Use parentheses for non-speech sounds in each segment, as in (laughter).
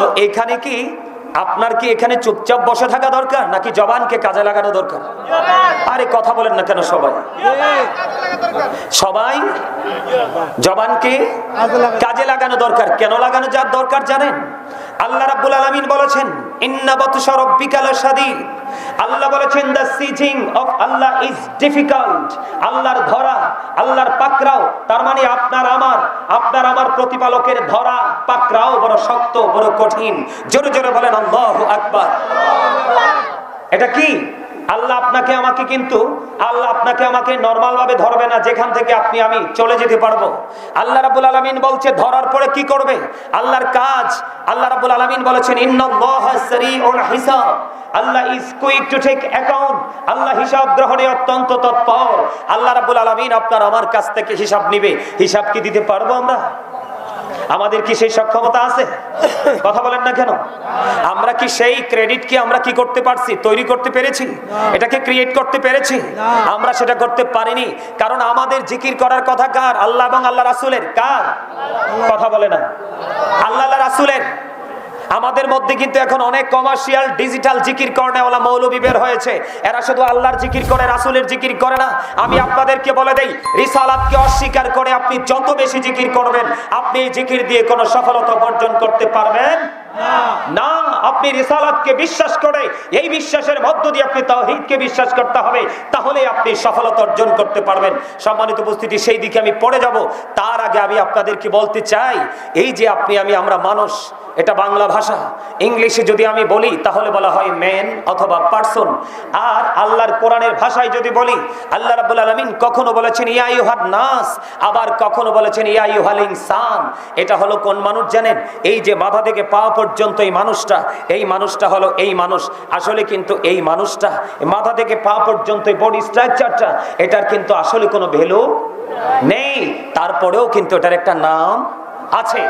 তো এখানে কি আপনার কি এখানে চুপচাপ বসে থাকা দরকার নাকি জবানকে কাজে লাগানো দরকার? আরে কথা বলেন না কেন সবাই? সবাই জবানকে কাজে লাগানো দরকার। কেন লাগানো যার দরকার জানেন? আল্লাহ রাব্বুল আলামিন বলেছেন ইন্নাবত সরব রাব্বিকা লাশাদীদ। আল্লাহ বলেছেন the seizing of Allah is difficult আল্লাহর ধরা, আল্লাহর পাকরাও তার মানে আপনার আমার আপনার আমার প্রতিপালকের ধরা পাকরাও বড় শক্ত, বড় কঠিন। জোরে জোরে বলেন, আল্লাহু আকবার। এটা কি? আল্লাহ আপনাকে আমাকে কিন্তু, আল্লাহ আপনাকে আমাকে নর্মাল ভাবে ধরবে না, যেখান থেকে আপনি, আমি চলে যেতে পারব। আল্লাহ রাবুল আলমিন বলছে, ধরার পরে কি করবে? আল্লাহর কাজ, আল্লাহ রাবুল আলমিন বলেছেন Allah is quick to take account Allah হিসাব গ্রহণে অত্যন্ত তৎপর। আল্লাহ রাবুল আলমিন আপনার আমার কাছ থেকে হিসাব নিবে। হিসাব কি দিতে পারব আমরা? আমাদের কি সেই সক্ষমতা আছে? কথা বলেন না কেন? আমরা কি সেই ক্রেডিট কি আমরা কি করতে পারছি, তৈরি করতে পেরেছি? এটাকে ক্রিয়েট করতে পেরেছি? আমরা সেটা করতে পারিনি। কারণ আমাদের জিকির করার কথা কার? আল্লাহ এবং আল্লাহ রাসুলের। কার? কথা বলে না। আল্লাহ রাসুলের। আমাদের মধ্যে কিন্তু এখন অনেক কমার্শিয়াল ডিজিটাল জিকির কর্নেওয়ালা মৌলবী বের হয়েছে। এরা শুধু আল্লাহর জিকির করে, রাসুলের জিকির করে না। আমি আপনাদেরকে বলে দেই, রিসালাতকে অস্বীকার করে আপনি যত বেশি জিকির করবেন, আপনি এই জিকির দিয়ে কোনো সফলতা অর্জন করতে পারবেন না। আপনি রিসালাতকে বিশ্বাস করে, এই বিশ্বাসের মধ্য দিয়ে আপনি তাওহীদকে বিশ্বাস করতে হবে তাহলে আপনি সফলতা অর্জন করতে পারবেন। সম্মানিত উপস্থিতি, সেই দিকে আমি পড়ে যাব। তার আগে আমি আপনাদেরকে বলতে চাই, এই যে আপনি, আমি, আমরা মানুষ এটা বাংলা ভাষা। ইংলিশে যদি আমি বলি, তাহলে বলা হয় ম্যান অথবা পার্সন আর আল্লাহর কোরআনের ভাষায় যদি বলি, আল্লাহ রাব্বুল আলামিন কখনো বলেছেন, ইয়া ইউহান নাস আবার কখনো বলেছেন, ইয়া ইউহাল ইনসান এটা হলো কোন মানুষ জানেন? এই যে মাথা থেকে পা পর্যন্ত এই মানুষটা এই মানুষটা হলো এই মানুষ। আসলে কিন্তু এই মানুষটা মাথা থেকে পা পর্যন্ত বডি স্ট্রাকচারটা এটার কিন্তু আসলে কোনো ভ্যালু নেই। তারপরেও কিন্তু এটার একটা নাম আছে।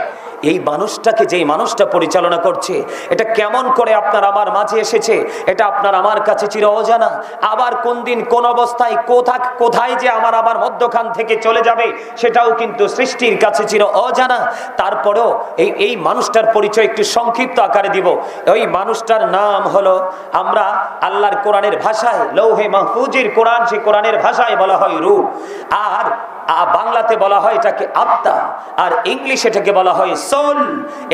এই মানুষটাকে যেই মানুষটা পরিচালনা করছে, এটা কেমন করে আপনার আমার মাঝে এসেছে, এটা আপনার আমার কাছে চির অজানা। আবার কোন দিন, কোন অবস্থায়, কোথা, কোথায় যে আমার আবার মধ্যখান থেকে চলে যাবে, সেটাও কিন্তু সৃষ্টির কাছে চির অজানা। তারপরেও এই এই মানুষটার পরিচয় একটু সংক্ষিপ্ত আকারে দিব। ওই মানুষটার নাম হলো, আমরা আল্লাহর কোরআনের ভাষায়, লৌহে মাহফুজির কোরআন, সেই কোরআনের ভাষায় বলা হয় রূপ। আর বাংলাতে বলা হয় এটাকে আত্মা আর ইংলিশ এটাকে বলা হয় সোল।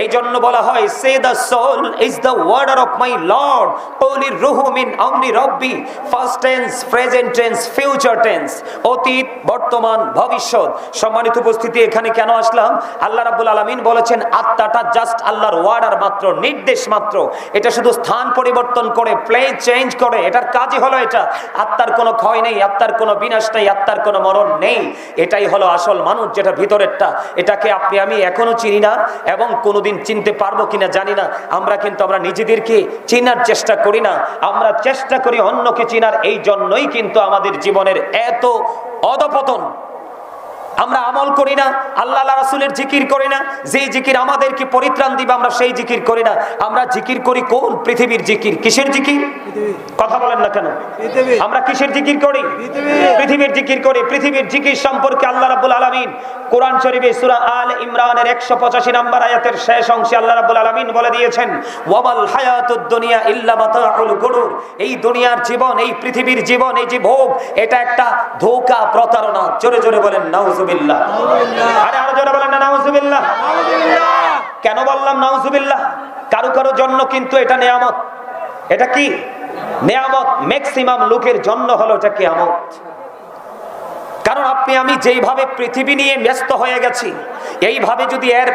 এই জন্য বলা হয়, say the soul is the order of my Lord. ওলি রুহু মিন আমরি রব্বি। First tense, present tense, future tense, অতীত, বর্তমান, ভবিষ্যৎ। সম্মানিত উপস্থিতি, এখানে কেন আসলাম? আল্লাহ রাব্বুল আলামিন বলেছেন, আত্মাটা জাস্ট আল্লাহর ওয়ার্ডার মাত্র, নির্দেশ মাত্র। এটা শুধু স্থান পরিবর্তন করে প্লে চেঞ্জ করে, এটার কাজই হলো এটা। আত্মার কোনো ক্ষয় নেই, আত্মার কোনো বিনাশ নেই, আত্মার কোনো মরণ নেই। এটাই হলো আসল মানুষ যেটা ভিতরেরটা। এটাকে আপনি, আমি এখনও চিনি না এবং কোনোদিন চিনতে পারব কিনা জানি না। আমরা কিন্তু, আমরা নিজেদেরকে চিনার চেষ্টা করি না। আমরা চেষ্টা করি অন্যকে চিনার। এই জন্যই কিন্তু আমাদের জীবনের এত অধপতন আমরা আমল করি না আল্লাহ রাসুলের জিকির করি না যেই জিকির আমাদেরকে পরিত্রাণ দিবে আমরা সেই জিকির করি না। আমরা জিকির করি কোন? পৃথিবীর জিকির। কিসের জিকির? কথা বলেন না কেন? আমরা কিসের জিকির করি? পৃথিবীর। জিকির করি। পৃথিবীর জিকির সম্পর্কে আল্লাহ রাব্বুল আলামিন কোরআন শরীফে সূরা আল ইমরানের 185 নম্বর আয়াতের শেষ অংশে আল্লাহ রাব্বুল আলামিন বলে দিয়েছেন ওয়ামাল হায়াতুদ দুনিয়া ইল্লা মাতাউল গুরুর। এই দুনিয়ার জীবন এই পৃথিবীর জীবন এই যে ভোগ এটা একটা ধোঁকা প্রতারণা। জোরে জোরে বলেন নাউজুবিল্লাহ। আরে আরও জোরে বলেন না নাউজুবিল্লাহ। কেন বললাম নাউজুবিল্লাহ? কারও কারও জন্য কিন্তু এটা নেয়ামত। এটা কি? নেয়ামত ম্যাক্সিমাম লোকের জন্য হলো এটা কেয়ামত। কারণ আপনি আমি যেইভাবে পৃথিবী নিয়ে ব্যস্ত হয়ে গেছি এইভাবে যদি এর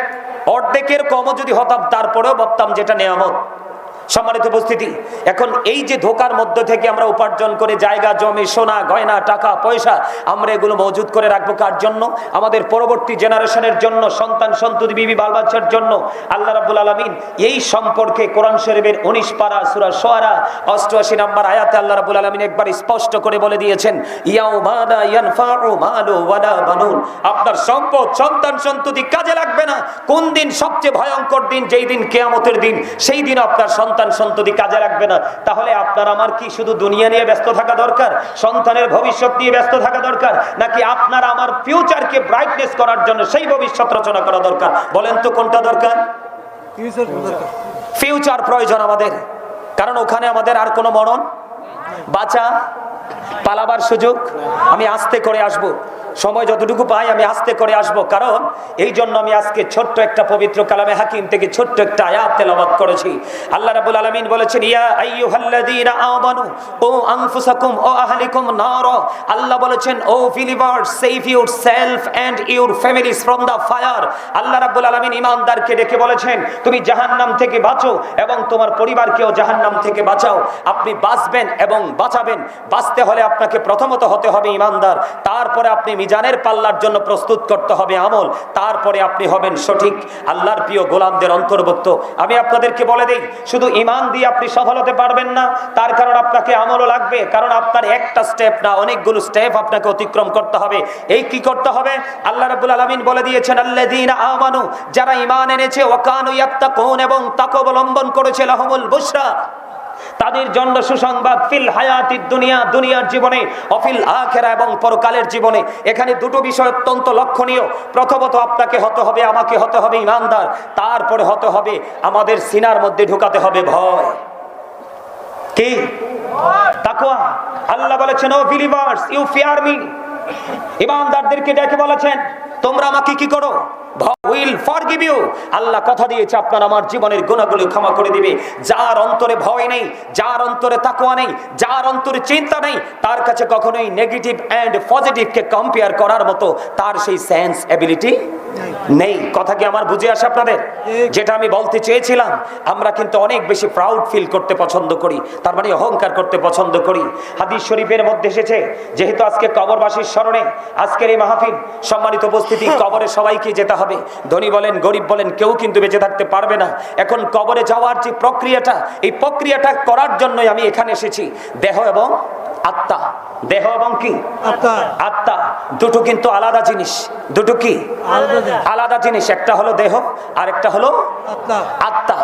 অর্ধেকের কমও যদি হতাম তারপরেও ভাবতাম যেটা নেয়ামত। সম্মানিত উপস্থিতি, এখন এই যে ধোকার মধ্য থেকে আমরা উপার্জন করে জায়গা, জমি, সোনা, গয়না, টাকা, পয়সা, আমরা এগুলো মজুদ করে রাখব কার জন্য? আমাদের পরবর্তী জেনারেশনের জন্য, সন্তান, সন্ততি, বিবি বাল বাচ্চার জন্য। আল্লাহ রাব্বুল আলামিন এই সম্পর্কে কোরআন শরীফের উনিশ পারা, সূরা সোয়ারা, অষ্টআশি নম্বর আয়াতে আল্লাহ রাব্বুল আলামিন একবার স্পষ্ট করে বলে দিয়েছেন আপনার সম্পদ, সন্তান, সন্ততি কাজে লাগবে না। কোন দিন সবচেয়ে ভয়ঙ্কর দিন, যেই দিন কেয়ামতের দিন, সেই দিন আপনার সন্তান সন্ততি কাজে লাগবে না। তাহলে আপনার আমার কি শুধু দুনিয়া নিয়ে ব্যস্ত থাকা দরকার? সন্তানের ভবিষ্যৎ নিয়ে ব্যস্ত থাকা দরকার? নাকি আপনার আমার ফিউচারকে ব্রাইটনেস করার জন্য সেই ভবিষ্যৎ রচনা করা দরকার? বলেন তো কোনটা দরকার? ফিউচার প্রয়োজন আমাদের। কারণ ওখানে আমাদের আর কোনো মরণ বাঁচা, পালাবার সুযোগ আমি আস্তে করে আসব। সময় যতটুকু পাই, আমি আস্তে করে আসব। কারণ এই জন্য আমি আজকে ছোট্ট একটা পবিত্র কালামে হাকিম থেকে ছোট্ট একটা আয়াত তেলাওয়াত করেছি। আল্লাহ রাব্বুল আলামিন বলেছেন, ইয়া আইয়ুহাল্লাযীনা আমানু, ও আনফুসাকুম, ও আহলিকুম নার। আল্লাহ বলেছেন, O believers save yourself and your families from the fire Allah রাব্বুল আলামিন ঈমানদারকে ডেকে বলেছেন, তুমি জাহান্নাম থেকে বাঁচো এবং তোমার পরিবারকেও জাহান্নাম থেকে বাঁচাও। আপনি বাঁচবেন এবং বাঁচাবেন। বাঁচতে হলে আপনাকে প্রথমত হতে হবে ঈমানদার। তারপরে আপনি মিজানের পাল্লার জন্য প্রস্তুত করতে হবে আমল। তারপরে আপনি হবেন সঠিক আল্লাহর প্রিয় গোলামদের অন্তর্ভুক্ত। আমি আপনাদেরকে বলে দেই, শুধু ইমান দিয়ে আপনি সফল হতে পারবেন না, তার কারণ আপনাকে আমলও লাগবে, কারণ আপনার একটা স্টেপ না, অনেকগুলো স্টেপ আপনাকে অতিক্রম করতে হবে। এই কি করতে হবে? আল্লাহ রাব্বুল আলামিন বলে দিয়েছেন, আল্লাযীনা আমানু, যারা ইমান এনেছে ওয়াকানু ইয়াত্তাকুন, এবং তাকে অবলম্বন করেছে, লাহুমুল বুশরা। তাদের জন্য সুসংবাদ ফিল হায়াতি দুনিয়া, দুনিয়ার জীবনে, অফিল আখেরা এবং পরকালের জীবনে। এখানে দুটো বিষয় অত্যন্ত লক্ষণীয়। প্রথমত, আপনাকে হতে হবে, আমাকে হতে হবে ইমানদার। তারপরে হতে হবে, আমাদের সিনার মধ্যে ঢুকাতে হবে ভয়। কি? তাকওয়া। আল্লাহ বলেছেন O believers you fear me ইমানদারদেরকে ডেকে বলেছেন, তোমরা আমাকে কি করো? উইল আল্লাহ কথা দিয়েছে, আপনার আমার জীবনের ক্ষমা করে দিবে। যার অন্তরে ভয় নেই, যার অন্তরে নেই, যার অন্তরে চিন্তা নেই, তার কাছে কখনোই নেগেটিভ অ্যান্ড পজিটিভকে কম্পেয়ার করার মতো তার সেই সেন্স এবিলিটি নেই। কথা কি আমার বুঝে আসে আপনাদের? যেটা আমি বলতে চেয়েছিলাম আমরা কিন্তু অনেক বেশি প্রাউড ফিল করতে পছন্দ করি তার মানে অহংকার করতে পছন্দ করি। হাদিস শরীফের মধ্যে এসেছে যেহেতু আজকে কবরবাসীর স্মরণে আজকের এই মাহফিল সম্মানিত উপস্থিতি (laughs) কবরে সবাইকে যেতে হবে। ধনী বলেন গরিব বলেন কেউ কিন্তু বেঁচে থাকতে পারবে না। এখন কবরে যাওয়ার যে প্রক্রিয়াটা এই প্রক্রিয়াটা করার জন্যই আমি এখানে এসেছি। দেহ এবং আত্মা দেহ এবং কি? আত্মা। দুটো কিন্তু আলাদা জিনিস। দুটো কি? আলাদা জিনিস। একটা হলো দেহ আর একটা হলো আত্মা। আত্মা।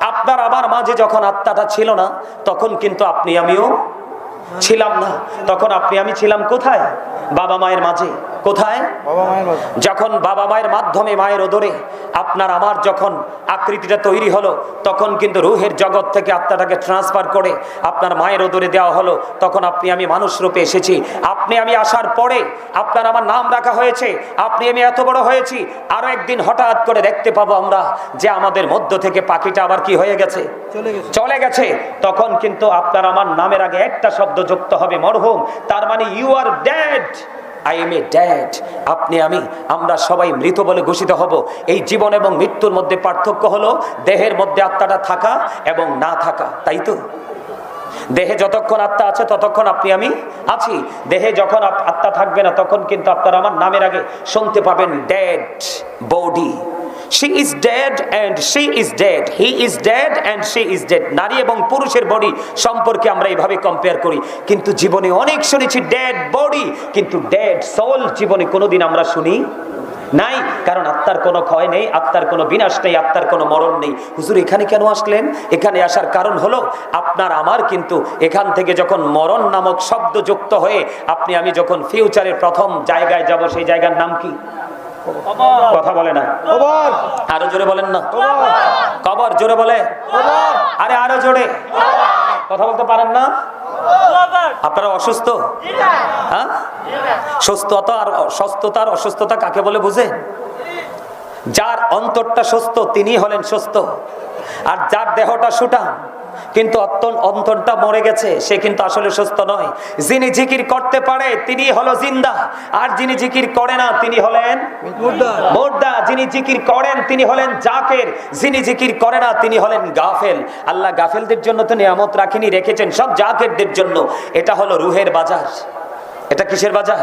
আপনার আমার মাঝে যখন আত্মাটা ছিল না তখন কিন্তু আপনি আমিও ছিলাম না। তখন আপনি আমি ছিলাম কোথায়? বাবা মায়ের মাঝে। কোথায়। যখন বাবা মায়ের মাধ্যমে মায়ের ওদরে আপনার আমার যখন আকৃতিটা তৈরি হলো তখন কিন্তু রুহের জগৎ থেকে আত্মাটাকে ট্রান্সফার করে আপনার মায়ের ওদরে দেওয়া হলো। তখন আপনি আমি মানুষ রূপে এসেছি। আপনি আমি আসার পরে আপনার আমার নাম রাখা হয়েছে। আপনি আমি এত বড় হয়েছি। আরও একদিন হঠাৎ করে দেখতে পাবো আমরা যে আমাদের মধ্য থেকে পাখিটা আবার কি হয়ে গেছে। চলে গেছে। চলে গেছে। তখন কিন্তু আপনার আমার নামের আগে একটা শব্দ যুক্ত হবে মরহুম। তার মানে you are dead I am a dead আপনি, আমি, আমরা সবাই মৃত বলে ঘোষিত হব। এই জীবন এবং মৃত্যুর মধ্যে পার্থক্য হলো দেহের মধ্যে আত্মাটা থাকা এবং না থাকা, তাই তো? দেহে যতক্ষণ আত্মা আছে, ততক্ষণ আপনি, আমি আছি। দেহে যখন আত্মা থাকবে না, তখন কিন্তু আপনার আমার নামের আগে শুনতে পাবেন dead body she is dead and she is dead he is dead and she is dead নারী এবং পুরুষের বডি সম্পর্কে আমরা এইভাবে কম্পেয়ার করি। কিন্তু জীবনে অনেক শুনেছি ডেড বডি কিন্তু ডেড সোল জীবনে কোনোদিন আমরা শুনি নাই। কারণ আত্মার কোনো ক্ষয় নেই, আত্মার কোনো বিনাশ নেই, আত্মার কোনো মরণ নেই। হুজুর, এখানে কেন আসলেন? এখানে আসার কারণ হলো, আপনার আমার কিন্তু এখান থেকে যখন মরণ নামক শব্দ যুক্ত হয়ে, আপনি আমি যখন ফিউচারের প্রথম জায়গায় যাব, সেই জায়গার নাম কি? কথা বলে না। কবর। আরও জোরে বলেন না। কবর। জোরে বলে। আরে আরও জোরে। কথা বলতে পারেন না? আপনারা অসুস্থ? হ্যাঁ? সুস্থতা আর সুস্থতার অসুস্থতা কাকে বলে বুঝে? যার অন্তরটা সুস্থ তিনি হলেন সুস্থ। আর যার দেহটা সুটা কিন্তু অন্তরটা মরে গেছে। সে কিন্তু আসলে সুস্থ নয়। যিনি জিকির করতে পারে, তিনি হলো জিন্দা। আর যিনি জিকির করে না, তিনি হলেন মোর্দা। যিনি জিকির করেন, তিনি হলেন জাকের। যিনি জিকির করে না, তিনি হলেন গাফেল। আল্লাহ গাফেলদের জন্য তো নিয়ামত রাখিনি, রেখেছেন সব জাকেরদের জন্য। এটা হলো রুহের বাজার। এটা কিসের বাজার?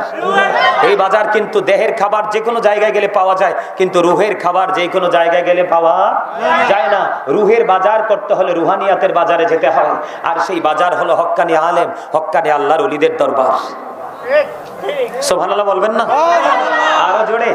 এই বাজার কিন্তু দেহের খাবার যে কোনো জায়গায় গেলে পাওয়া যায় কিন্তু রুহের খাবার যে কোনো জায়গায় গেলে পাওয়া যায় না। রুহের বাজার করতে হলে রুহানিয়াতের বাজারে যেতে হয়। আর সেই বাজার হলো হকানি আলেম হকানি আল্লাহর অলিদের দরবার। সোভানাল্লাহ বলবেন না? আরও জোরে?